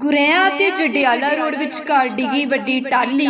ਗੁਰੇਆ ਤੇ ਜਡਿਆਲਾ ਰੋਡ ਵਿਚਕਾਰ ਡਿੱਗੀ ਵੱਡੀ ਟਾਲੀ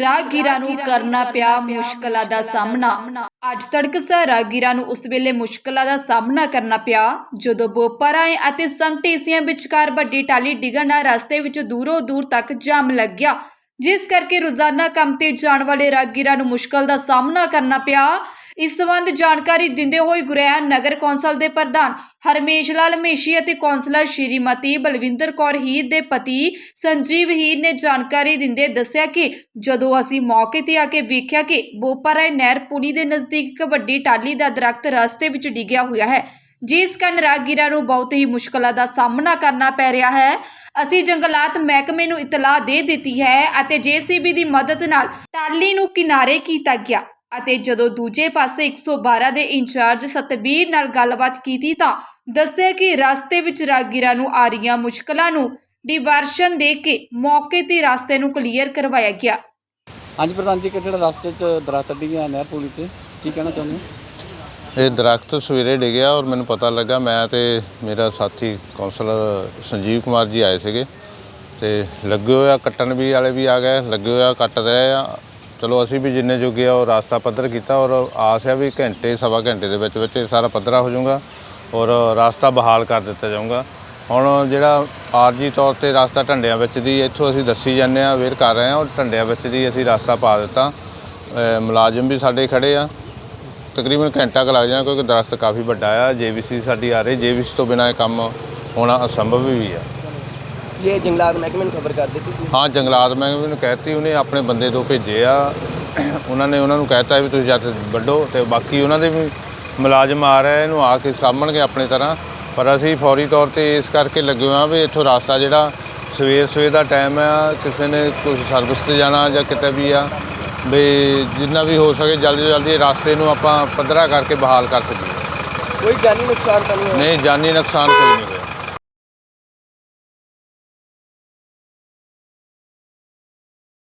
ਰਾਹਗੀਰਾਂ ਨੂੰ ਕਰਨਾ ਪਿਆ ਮੁਸ਼ਕਲਾਂ ਦਾ ਸਾਹਮਣਾ। ਅੱਜ ਤੜਕਸਾਰ ਰਾਹਗੀਰਾਂ ਨੂੰ ਉਸ ਵੇਲੇ ਮੁਸ਼ਕਲਾਂ ਦਾ ਸਾਹਮਣਾ ਕਰਨਾ ਪਿਆ। ਜਦੋਂ ਬੋਪਰਾਏ ਅਤੇ ਸੰਗਟੇਸੀਆਂ ਵਿਚਕਾਰ ਵੱਡੀ ਟਾਲੀ ਡਿੱਗਣ ਨਾਲ ਰਸਤੇ ਵਿੱਚ ਦੂਰੋਂ ਦੂਰ ਤੱਕ ਜਾਮ ਲੱਗ ਗਿਆ। ਜਿਸ ਕਰਕੇ ਰੋਜ਼ਾਨਾ ਕੰਮ ਤੇ ਜਾਣ ਵਾਲੇ ਰਾਹਗੀਰਾਂ ਨੂੰ ਮੁਸ਼ਕਲ ਦਾ ਸਾਹਮਣਾ ਕਰਨਾ ਪਿਆ। ਇਸ ਸੰਬੰਧ ਜਾਣਕਾਰੀ ਦਿੰਦੇ ਹੋਏ ਗੁਰੇਆ ਨਗਰ ਕੌਂਸਲ ਦੇ ਪ੍ਰਧਾਨ ਹਰਮੇਸ਼ ਲਾਲ ਮੇਸ਼ੀ ਅਤੇ ਕੌਂਸਲਰ ਸ਼੍ਰੀਮਤੀ ਬਲਵਿੰਦਰ ਕੌਰ ਹੀਰ ਦੇ ਪਤੀ ਸੰਜੀਵ ਹੀਰ ਨੇ ਜਾਣਕਾਰੀ ਦਿੰਦੇ ਦੱਸਿਆ ਕਿ ਜਦੋਂ ਅਸੀਂ ਮੌਕੇ ਤੇ ਆ ਕੇ ਵੇਖਿਆ ਕਿ ਬੋਪਰਾਏ ਨਹਿਰ ਪੁਲੀ ਦੇ ਨਜ਼ਦੀਕ ਇੱਕ ਵੱਡੀ ਟਾਲੀ ਦਾ ਦਰਖਤ ਰਸਤੇ ਵਿੱਚ ਡਿੱਗਿਆ ਹੋਇਆ ਹੈ, ਜਿਸ ਕਾਰਨ ਰਾਹਗੀਰਾਂ ਨੂੰ ਬਹੁਤ ਹੀ ਮੁਸ਼ਕਲਾਂ ਦਾ ਸਾਹਮਣਾ ਕਰਨਾ ਪੈ ਰਿਹਾ ਹੈ, ਅਸੀਂ ਜੰਗਲਾਤ ਮਹਿਕਮੇ ਨੂੰ ਇਤਲਾਹ ਦੇ ਦਿੱਤੀ ਹੈ ਅਤੇ ਜੀਸੀਬੀ ਦੀ ਮਦਦ ਨਾਲ ਟਾਲੀ ਨੂੰ ਕਿਨਾਰੇ ਕੀਤਾ ਗਿਆ। ਅਤੇ ਜਦੋਂ ਦੂਜੇ ਪਾਸੇ 112 ਦੇ ਇੰਚਾਰਜ ਸਤਬੀਰ ਨਾਲ ਗੱਲਬਾਤ ਕੀਤੀ ਤਾਂ ਦੱਸਿਆ ਕਿ ਰਸਤੇ ਵਿੱਚ ਰਾਹਗੀਰਾਂ ਨੂੰ ਆ ਰਹੀਆਂ ਮੁਸ਼ਕਲਾਂ ਨੂੰ ਡਿਵਰਸ਼ਨ ਦੇ ਕੇ ਮੌਕੇ ਤੇ ਰਸਤੇ ਨੂੰ ਕਲੀਅਰ ਕਰਵਾਇਆ ਗਿਆ। ਹਾਂਜੀ ਪ੍ਰਧਾਨ ਜੀ ਕਿ ਜਿਹੜਾ ਰਸਤੇ 'ਚ ਦਰਖਤ ਡਿੱਗਿਆ ਨਹਿਰ ਪੁਲੀ ਤੇ? ਕੀ ਕਹਿਣਾ ਚਾਹੁੰਦੇ ਹੋ? ਇਹ ਦਰਖਤ ਸਵੇਰੇ ਡਿੱਗਿਆ ਔਰ ਮੈਨੂੰ ਪਤਾ ਲੱਗਾ ਮੈਂ ਤੇ ਮੇਰਾ ਸਾਥੀ ਕਾਉਂਸਲਰ ਸੰਜੀਵ ਕੁਮਾਰ ਜੀ ਆਏ ਸੀਗੇ ਤੇ ਲੱਗੇ ਹੋਇਆ ਕੱਟਣ ਵੀ ਵਾਲੇ ਵੀ ਆ ਗਏ ਲੱਗੇ ਹੋਇਆ ਕੱਟ ਰਹੇ ਆ। ਚਲੋ ਅਸੀਂ ਵੀ ਜਿੰਨੇ ਜੋਗੇ ਆ, ਉਹ ਰਾਸਤਾ ਪੱਧਰ ਕੀਤਾ ਔਰ ਆਸ ਆ ਵੀ ਘੰਟੇ, ਸਵਾ ਘੰਟੇ ਦੇ ਵਿੱਚ ਵਿੱਚ ਇਹ ਸਾਰਾ ਪੱਧਰਾ ਹੋ ਜਾਊਗਾ ਔਰ ਰਾਸਤਾ ਬਹਾਲ ਕਰ ਦਿੱਤਾ ਜਾਊਗਾ। ਹੁਣ ਜਿਹੜਾ ਆਰਜੀ ਤੌਰ ਤੇ ਰਾਸਤਾ ਢੰਡਿਆਂ ਵਿੱਚ ਦੀ, ਇੱਥੋਂ ਅਸੀਂ ਦੱਸੀ ਜਾਂਦੇ ਆ ਵੇਟ ਕਰ ਰਹੇ ਆ ਔਰ ਢੰਡਿਆਂ ਵਿੱਚ ਦੀ ਅਸੀਂ ਰਾਸਤਾ ਪਾ ਦਿੱਤਾ। ਮੁਲਾਜ਼ਮ ਵੀ ਸਾਡੇ ਖੜੇ ਆ। ਤਕਰੀਬਨ ਘੰਟਾ ਕੁ ਲੱਗ ਜਾਣਾ ਕਿਉਂਕਿ ਦਰਖਤ ਕਾਫੀ ਵੱਡਾ ਆ, ਜੇਬੀਸੀ ਸਾਡੀ ਆ ਰਹੀ, ਜੇਬੀਸੀ ਤੋਂ ਬਿਨਾਂ ਇਹ ਕੰਮ ਹੋਣਾ ਅਸੰਭਵ ਵੀ ਆ। ਇਹ ਜੰਗਲਾਤ ਮਹਿਕਮੇ ਨੂੰ ਖਬਰ ਕਰ ਦਿੱਤੀ ਸੀ। ਹਾਂ ਜੰਗਲਾਤ ਮਹਿਕਮੇ ਨੂੰ ਕਹਿਤੀ ਉਹਨੇ ਆਪਣੇ ਬੰਦੇ ਤੋਂ ਭੇਜੇ ਆ। ਉਹਨਾਂ ਨੇ ਉਹਨਾਂ ਨੂੰ ਕਹਿਤਾ ਵੀ ਤੁਸੀਂ ਜੱਟ ਵੱਢੋ ਤੇ ਬਾਕੀ ਉਹਨਾਂ ਦੇ ਵੀ ਮੁਲਾਜ਼ਮ ਆ ਰਹੇ ਇਹਨੂੰ ਆ ਕੇ ਸਾਂਭਣਗੇ ਆਪਣੇ ਤਰ੍ਹਾਂ। ਪਰ ਅਸੀਂ ਫੌਰੀ ਤੌਰ ਤੇ ਇਸ ਕਰਕੇ ਲੱਗੇ ਹੋਏ ਆ ਵੀ ਇੱਥੋਂ ਰਸਤਾ ਜਿਹੜਾ ਸਵੇਰ ਸਵੇਰ ਦਾ ਟਾਈਮ ਆ ਕਿਸੇ ਨੇ ਕੋਈ ਸਰਵਿਸ ਤੇ ਜਾਣਾ ਜਾਂ ਕਿਤੇ ਵੀ ਆ ਵੀ ਜਿੰਨਾ ਵੀ ਹੋ ਸਕੇ ਜਲਦੀ ਤੋਂ ਜਲਦੀ ਰਸਤੇ ਨੂੰ ਆਪਾਂ ਪੱਧਰਾ ਕਰਕੇ ਬਹਾਲ ਕਰ ਸਕੀਏ। ਕੋਈ ਜਾਨੀ ਨੁਕਸਾਨ ਤਾਂ ਨਹੀਂ ਹੋਇਆ? ਨਹੀਂ ਜਾਨੀ ਨੁਕਸਾਨ ਕੋਈ ਨਹੀਂ ਹੋਇਆ।